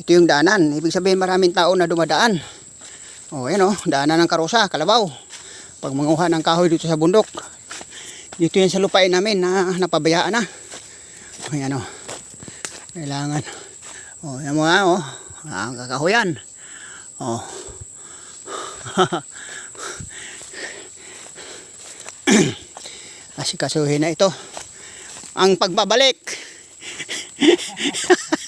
Ito yung daanan. Ibig sabihin maraming tao na dumadaan. O, yan o. Daanan ng karosa, kalabaw. Pag manguha ng kahoy dito sa bundok. Dito yan sa lupain namin na napabayaan na. Ayan o. Kailangan. O, yan mga o. Ang kakahuyan. O. Asikasuhin na ito. Ang pagbabalik.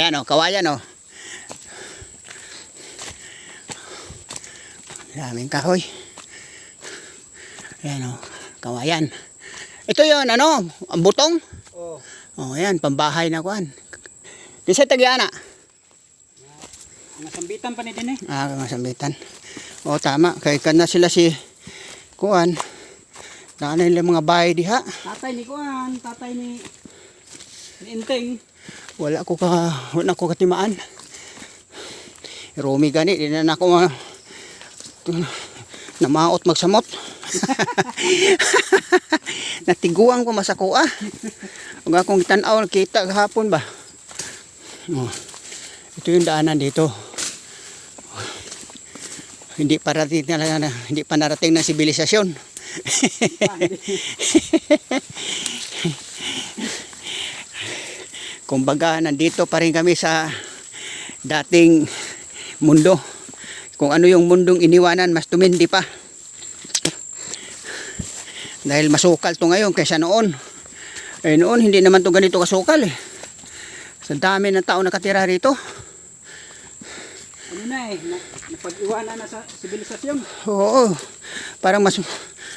Ayan o, kawayan o. Daming kahoy. Ayan o, kawayan. Ito yon ano, ang butong. Oh, O, ayan, pambahay na kuan. Di sa tagyana. nasambitan pa ni din eh. Ah, masambitan. O, tama. Kaya ka na sila si kuan. Daan nila mga bahay diha. Tatay ni Kuan, tatay ni ni Inteng. Wala ko ka, wala ko katimaan. Romy gani, di na ako ma, namaot magsamot. Natiguan ko masakua. Huwag akong tanaw, kita kahapon ba. Oh, ito yung daanan dito. Hindi parating na, hindi pa narating ng sibilisasyon. Kumbaga, nandito pa rin kami sa dating mundo. Kung ano yung mundong iniwanan, mas tumindi pa. Dahil masukal to ngayon kaysa noon. Eh noon, hindi naman to ganito kasukal eh. Sa dami ng tao nakatira rito. Ano na eh, na, napag-iwanan na sa sibilisasyon. Oo. Parang mas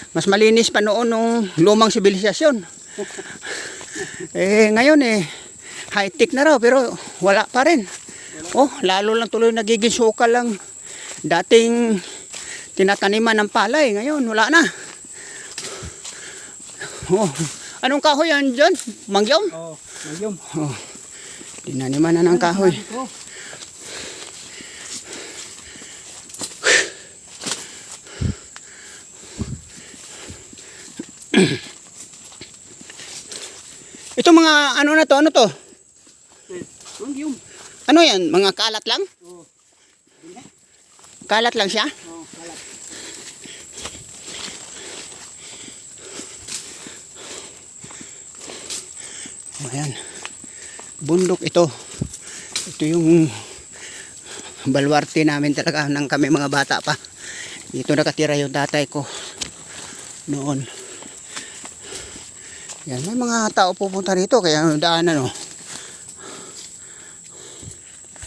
mas malinis pa noon nung lumang sibilisasyon. eh ngayon eh high-tech na raw pero wala pa rin. Oh, lalo lang tuloy nagiging sukal lang dating tinataniman ng palay. Ngayon wala na. Oh, anong kahoy yan dyan? Mangyom? Oh, magyom. Oh, tinaniman na ng kahoy. Ito mga ano na to? Ano to? Magyom. Ano yan? Mga kalat lang? Oh, Kalat lang siya? oh, kalat. Ayan. Bundok ito. Ito yung balwarte namin talaga nang kami mga bata pa. Dito nakatira yung tatay ko noon. Yan, may mga tao pupunta rito kaya daanan oh.